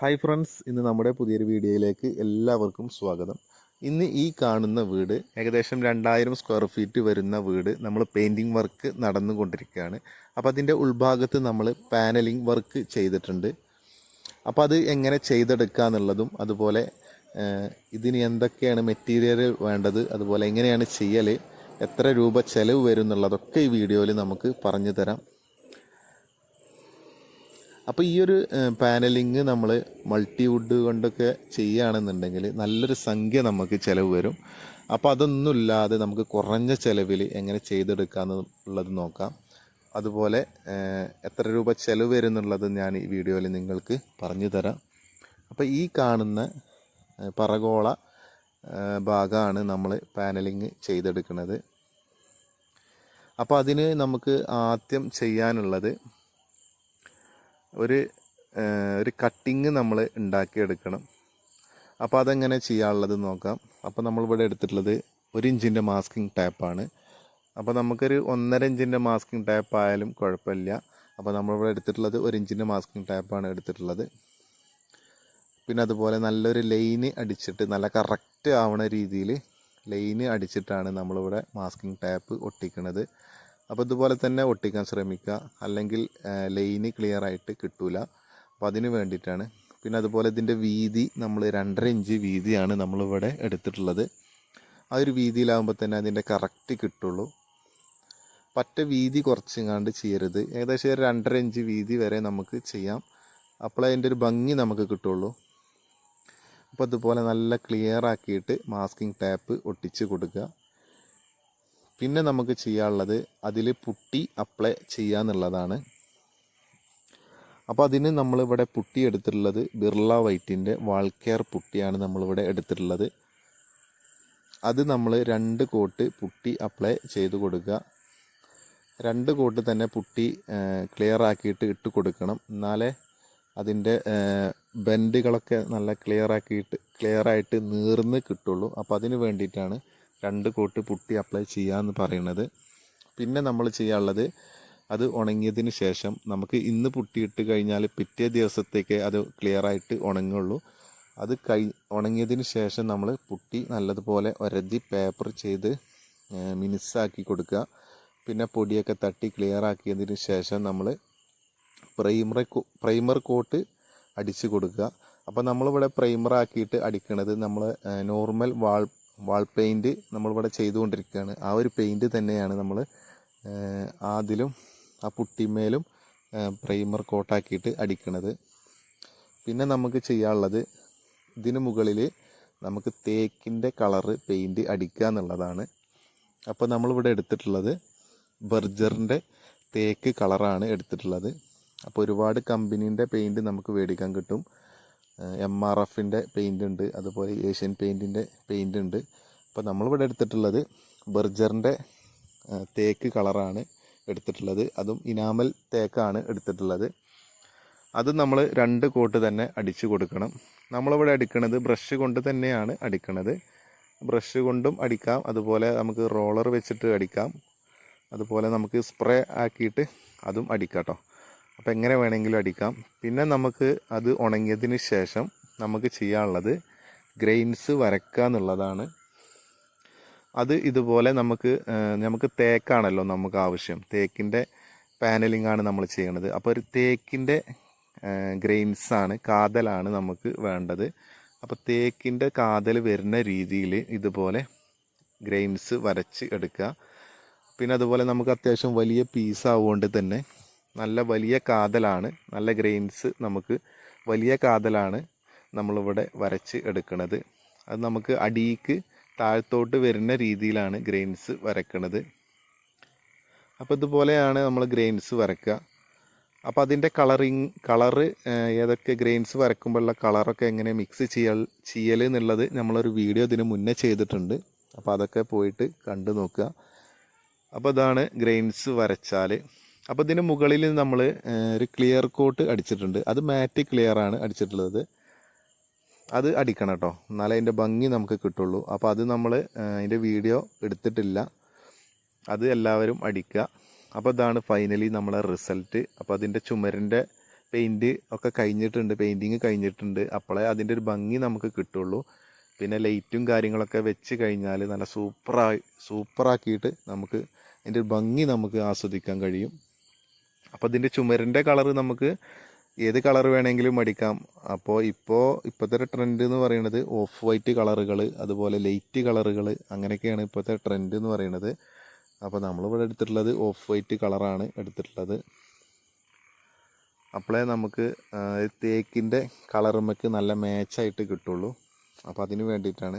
Hi friends ഇന്ന് നമ്മുടെ പുതിയൊരു വീഡിയോയിലേക്ക് എല്ലാവർക്കും സ്വാഗതം. ഇന്ന് ഈ കാണുന്ന വീട് ഏകദേശം രണ്ടായിരം സ്ക്വയർ ഫീറ്റ് വരുന്ന വീട്. നമ്മൾ പെയിന്റിങ് വർക്ക് നടന്നുകൊണ്ടിരിക്കുകയാണ്. അപ്പോൾ അതിന്റെ ഉൾഭാഗത്ത് നമ്മൾ പാനലിംഗ് വർക്ക് ചെയ്തിട്ടുണ്ട്. അപ്പോൾ അത് എങ്ങനെ ചെയ്തെടുക്കുക എന്നുള്ളതും അതുപോലെ ഇതിന് എന്തൊക്കെയാണ് മെറ്റീരിയൽ വേണ്ടത് അതുപോലെ എങ്ങനെയാണ് ചെയ്യൽ എത്ര രൂപ ചെലവ് വരും എന്നുള്ളതൊക്കെ ഈ വീഡിയോയിൽ നമുക്ക് പറഞ്ഞു തരാം. അപ്പോൾ ഈ ഒരു പാനലിങ് നമ്മൾ മൾട്ടിവുഡ് കൊണ്ടൊക്കെ ചെയ്യുകയാണെന്നുണ്ടെങ്കിൽ നല്ലൊരു സംഖ്യ നമുക്ക് ചിലവ് വരും. അപ്പോൾ അതൊന്നുമില്ലാതെ നമുക്ക് കുറഞ്ഞ ചിലവിൽ എങ്ങനെ ചെയ്തെടുക്കാമെന്നുള്ളത് നോക്കാം. അതുപോലെ എത്ര രൂപ ചിലവ് വരും എന്നുള്ളത് ഞാൻ ഈ വീഡിയോയിൽ നിങ്ങൾക്ക് പറഞ്ഞു തരാം. അപ്പോൾ ഈ കാണുന്ന പറകോള ഭാഗമാണ് നമ്മൾ പാനലിങ് ചെയ്തെടുക്കുന്നത്. അപ്പോൾ അതിന് നമുക്ക് ആദ്യം ചെയ്യാനുള്ളത് ഒരു ഒരു കട്ടിങ് നമ്മൾ ഉണ്ടാക്കിയെടുക്കണം. അപ്പോൾ അതെങ്ങനെ ചെയ്യാനുള്ളത് നോക്കാം. അപ്പോൾ നമ്മളിവിടെ എടുത്തിട്ടുള്ളത് ഒരു ഇഞ്ചിന്റെ മാസ്കിങ് ടാപ്പാണ് അപ്പോൾ നമുക്കൊരു ഒന്നര ഇഞ്ചിന്റെ മാസ്കിങ് ടാപ്പ് ആയാലും കുഴപ്പമില്ല. അപ്പോൾ നമ്മളിവിടെ എടുത്തിട്ടുള്ളത് ഒരു ഇഞ്ചിന്റെ മാസ്കിങ് ടാപ്പാണ് എടുത്തിട്ടുള്ളത്. പിന്നെ അതുപോലെ നല്ലൊരു ലൈന് അടിച്ചിട്ട് നല്ല കറക്റ്റ് ആവണ രീതിയിൽ ലൈന് അടിച്ചിട്ടാണ് നമ്മളിവിടെ മാസ്കിങ് ടാപ്പ് ഒട്ടിക്കുന്നത് അപ്പോൾ ഇതുപോലെ തന്നെ ഒട്ടിക്കാൻ ശ്രമിക്കുക. അല്ലെങ്കിൽ ലൈന് ക്ലിയർ ആയിട്ട് കിട്ടൂല. അപ്പോൾ അതിന് വേണ്ടിയിട്ടാണ്. പിന്നെ അതുപോലെ ഇതിന്റെ വീതി നമ്മൾ രണ്ടര ഇഞ്ച് വീതിയാണ് നമ്മളിവിടെ എടുത്തിട്ടുള്ളത്. ആ ഒരു വീതിയിലാകുമ്പോൾ തന്നെ അതിന്റെ കറക്റ്റ് കിട്ടുള്ളൂ. പറ്റ വീതി കുറച്ചിങ്ങാണ്ട് ചെയ്യരുത്. ഏകദേശം രണ്ടര ഇഞ്ച് വീതി വരെ നമുക്ക് ചെയ്യാം. അപ്പോൾ അതിന്റെ ഒരു ഭംഗി നമുക്ക് കിട്ടുള്ളൂ. അപ്പോൾ അതുപോലെ നല്ല ക്ലിയർ ആക്കിയിട്ട് മാസ്കിംഗ് ടാപ്പ് ഒട്ടിച്ച് കൊടുക്കുക. പിന്നെ നമുക്ക് ചെയ്യാനുള്ളത് അതിൽ പുട്ടി അപ്ലൈ ചെയ്യുക എന്നുള്ളതാണ് അപ്പോൾ അതിന് നമ്മളിവിടെ പുട്ടി എടുത്തിട്ടുള്ളത് ബിർള വൈറ്റിന്റെ വാൾക്കെയർ പുട്ടിയാണ് നമ്മളിവിടെ എടുത്തിട്ടുള്ളത്. അത് നമ്മൾ രണ്ട് കോട്ട് പുട്ടി അപ്ലൈ ചെയ്ത് കൊടുക്കുക. രണ്ട് കോട്ട് തന്നെ പുട്ടി ക്ലിയർ ആക്കിയിട്ട് ഇട്ട് കൊടുക്കണം. എന്നാലേ അതിന്റെ ബെൻഡുകളൊക്കെ നല്ല ക്ലിയർ ആക്കിയിട്ട് ക്ലിയറായിട്ട് നീർന്ന് കിട്ടുള്ളൂ. അപ്പോൾ അതിന് വേണ്ടിയിട്ടാണ് രണ്ട് കോട്ട് പുട്ടി അപ്ലൈ ചെയ്യാമെന്ന് പറയുന്നത് പിന്നെ നമ്മൾ ചെയ്യാനുള്ളത് അത് ഉണങ്ങിയതിന് ശേഷം നമുക്ക് ഇന്ന് പുട്ടിയിട്ട് കഴിഞ്ഞാൽ പിറ്റേ ദിവസത്തേക്ക് അത് ക്ലിയർ ആയിട്ട് ഉണങ്ങുള്ളൂ. അത് കഴി ഉണങ്ങിയതിന് ശേഷം നമ്മൾ പുട്ടി നല്ലതുപോലെ ഒരതി പേപ്പർ ചെയ്ത് മിനുസാക്കി കൊടുക്കുക. പിന്നെ പൊടിയൊക്കെ തട്ടി ക്ലിയർ ആക്കിയതിന് ശേഷം നമ്മൾ പ്രൈമർ പ്രൈമർ കോട്ട് അടിച്ച് കൊടുക്കുക. അപ്പോൾ നമ്മളിവിടെ പ്രൈമർ ആക്കിയിട്ട് അടിക്കണത് നമ്മൾ നോർമൽ വാൾ വാൾ പെയിന്റ് നമ്മളിവിടെ ചെയ്തുകൊണ്ടിരിക്കുകയാണ്. ആ ഒരു പെയിന്റ് തന്നെയാണ് നമ്മൾ അതിലും ആ പുട്ടിമേലും പ്രൈമർ കോട്ടാക്കിയിട്ട് അടിക്കണത്. പിന്നെ നമുക്ക് ചെയ്യാനുള്ളത് ഇതിന് മുകളിൽ നമുക്ക് തേക്കിന്റെ കളറ് പെയിന്റ് അടിക്കുക എന്നുള്ളതാണ്. അപ്പോൾ നമ്മളിവിടെ എടുത്തിട്ടുള്ളത് ബർജറിന്റെ തേക്ക് കളറാണ് എടുത്തിട്ടുള്ളത്. അപ്പോൾ ഒരുപാട് കമ്പനീന്റെ പെയിന്റ് നമുക്ക് മേടിക്കാൻ കിട്ടും. എം ആർ എഫിന്റെ പെയിന്റ് ഉണ്ട് അതുപോലെ ഏഷ്യൻ പെയിന്റിന്റെ പെയിന്റ് ഉണ്ട്. അപ്പോൾ നമ്മളിവിടെ എടുത്തിട്ടുള്ളത് ബർജറിന്റെ തേക്ക് കളറാണ് എടുത്തിട്ടുള്ളത്. അതും ഇനാമൽ തേക്കാണ് എടുത്തിട്ടുള്ളത്. അത് നമ്മൾ രണ്ട് കോട്ട് തന്നെ അടിച്ചു കൊടുക്കണം. നമ്മളിവിടെ അടിക്കണത് ബ്രഷ് കൊണ്ട് തന്നെയാണ് അടിക്കണത്. ബ്രഷ് കൊണ്ടും അടിക്കാം അതുപോലെ നമുക്ക് റോളർ വെച്ചിട്ട് അടിക്കാം. അതുപോലെ നമുക്ക് സ്പ്രേ ആക്കിയിട്ട് അതും അടിക്കാം കേട്ടോ അപ്പോൾ എങ്ങനെ വേണമെങ്കിലും അടിക്കാം. പിന്നെ നമുക്ക് അത് ഉണങ്ങിയതിന് ശേഷം നമുക്ക് ചെയ്യാനുള്ളത് ഗ്രെയിൻസ് വരക്കുക എന്നുള്ളതാണ്. അത് ഇതുപോലെ നമുക്ക് നമുക്ക് തേക്കാണല്ലോ നമുക്ക് ആവശ്യം. തേക്കിന്റെ പാനലിംഗ് ആണ് നമ്മൾ ചെയ്യണത്. അപ്പോൾ ഒരു തേക്കിന്റെ ഗ്രെയിൻസാണ് കാതലാണ് നമുക്ക് വേണ്ടത്. അപ്പോൾ തേക്കിന്റെ കാതൽ വരുന്ന രീതിയിൽ ഇതുപോലെ ഗ്രെയിൻസ് വരച്ച് എടുക്കുക. പിന്നെ അതുപോലെ നമുക്ക് അത്യാവശ്യം വലിയ പീസ് ആവുകൊണ്ട് തന്നെ നല്ല വലിയ കാതലാണ് നല്ല ഗ്രെയിൻസ് നമുക്ക് വലിയ കാതലാണ് നമ്മളിവിടെ വരച്ച് എടുക്കുന്നത് അത് നമുക്ക് അടിയിക്ക് താഴത്തോട്ട് വരുന്ന രീതിയിലാണ് ഗ്രെയിൻസ് വരക്കുന്നത് അപ്പോൾ ഇതുപോലെയാണ് നമ്മൾ ഗ്രെയിൻസ് വരക്കുക. അപ്പോൾ അതിന്റെ കളറിങ് കളറ് ഏതൊക്കെ ഗ്രെയിൻസ് വരക്കുമ്പോഴുള്ള കളറൊക്കെ എങ്ങനെ മിക്സ് ചെയ്യൽ ചെയ്യൽ എന്നുള്ളത് നമ്മളൊരു വീഡിയോ ഇതിന് മുന്നേ ചെയ്തിട്ടുണ്ട്. അപ്പോൾ അതൊക്കെ പോയിട്ട് കണ്ടു നോക്കുക. അപ്പോൾ ഇതാണ് ഗ്രെയിൻസ് വരച്ചാൽ അപ്പോൾ ഇതിന് മുകളിൽ നമ്മൾ ഒരു ക്ലിയർ കോട്ട് അടിച്ചിട്ടുണ്ട്. അത് മാറ്റ് ക്ലിയർ ആണ് അടിച്ചിട്ടുള്ളത്. അത് അടിക്കണം കേട്ടോ. എന്നാലേ അതിന്റെ ഭംഗി നമുക്ക് കിട്ടുള്ളൂ. അപ്പോൾ അത് നമ്മൾ അതിന്റെ വീഡിയോ എടുത്തിട്ടില്ല. അത് എല്ലാവരും അടിക്കുക. അപ്പോൾ ഇതാണ് ഫൈനലി നമ്മളെ റിസൾട്ട് അപ്പോൾ അതിന്റെ ചുമരിന്റെ പെയിന്റ് ഒക്കെ കഴിഞ്ഞിട്ടുണ്ട്. പെയിന്റിങ് കഴിഞ്ഞിട്ടുണ്ട്. അപ്പോഴേ അതിന്റെ ഒരു ഭംഗി നമുക്ക് കിട്ടുള്ളൂ. പിന്നെ ലൈറ്റും കാര്യങ്ങളൊക്കെ വെച്ച് കഴിഞ്ഞാൽ നല്ല സൂപ്പറായി സൂപ്പറാക്കിയിട്ട് നമുക്ക് അതിന്റെ ഒരു ഭംഗി നമുക്ക് ആസ്വദിക്കാൻ കഴിയും. അപ്പോൾ ഇതിന്റെ ചുമരിന്റെ കളറ് നമുക്ക് ഏത് കളർ വേണമെങ്കിലും മടിക്കാം അപ്പോൾ ഇപ്പോൾ ഇപ്പോഴത്തെ ട്രെൻഡ് എന്ന് പറയുന്നത് ഓഫ് വൈറ്റ് കളറുകൾ അതുപോലെ ലൈറ്റ് കളറുകൾ അങ്ങനെയൊക്കെയാണ് ഇപ്പോഴത്തെ ട്രെൻഡ് എന്ന് പറയുന്നത്. അപ്പോൾ നമ്മളിവിടെ എടുത്തിട്ടുള്ളത് ഓഫ് വൈറ്റ് കളറാണ് എടുത്തിട്ടുള്ളത്. അപ്പോഴേ നമുക്ക് തേക്കിന്റെ കളറുമ്മക്ക് നല്ല മാച്ചായിട്ട് കിട്ടുള്ളൂ. അപ്പോൾ അതിന് വേണ്ടിയിട്ടാണ്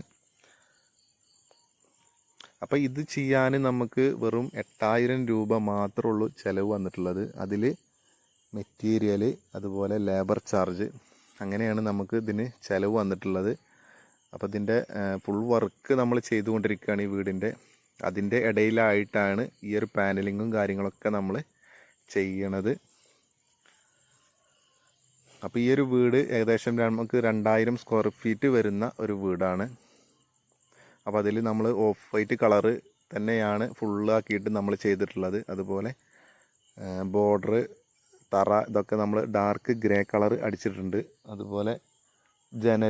അപ്പോൾ ഇത് ചെയ്യാൻ നമുക്ക് വെറും എട്ടായിരം രൂപ മാത്രമേ ഉള്ളൂ ചിലവ് വന്നിട്ടുള്ളത്. അതിൽ മെറ്റീരിയൽ അതുപോലെ ലേബർ ചാർജ് അങ്ങനെയാണ് നമുക്ക് ഇതിന് ചിലവ് വന്നിട്ടുള്ളത്. അപ്പോൾ ഇതിന്റെ ഫുൾ വർക്ക് നമ്മൾ ചെയ്തുകൊണ്ടിരിക്കുകയാണ് ഈ വീടിന്റെ അതിന്റെ ഇടയിലായിട്ടാണ് ഈ ഒരു പാനലിങ്ങും കാര്യങ്ങളൊക്കെ നമ്മൾ ചെയ്യണത്. അപ്പോൾ ഈ ഒരു വീട് ഏകദേശം നമുക്ക് രണ്ടായിരം സ്ക്വയർ ഫീറ്റ് വരുന്ന ഒരു വീടാണ്. അപ്പോൾ അതിൽ നമ്മൾ ഓഫ് വൈറ്റ് കളറ് തന്നെയാണ് ഫുള്ളാക്കിയിട്ട് നമ്മൾ ചെയ്തിട്ടുള്ളത്. അതുപോലെ ബോർഡർ തറ ഇതൊക്കെ നമ്മൾ ഡാർക്ക് ഗ്രേ കളർ അടിച്ചിട്ടുണ്ട്. അതുപോലെ ജനൽ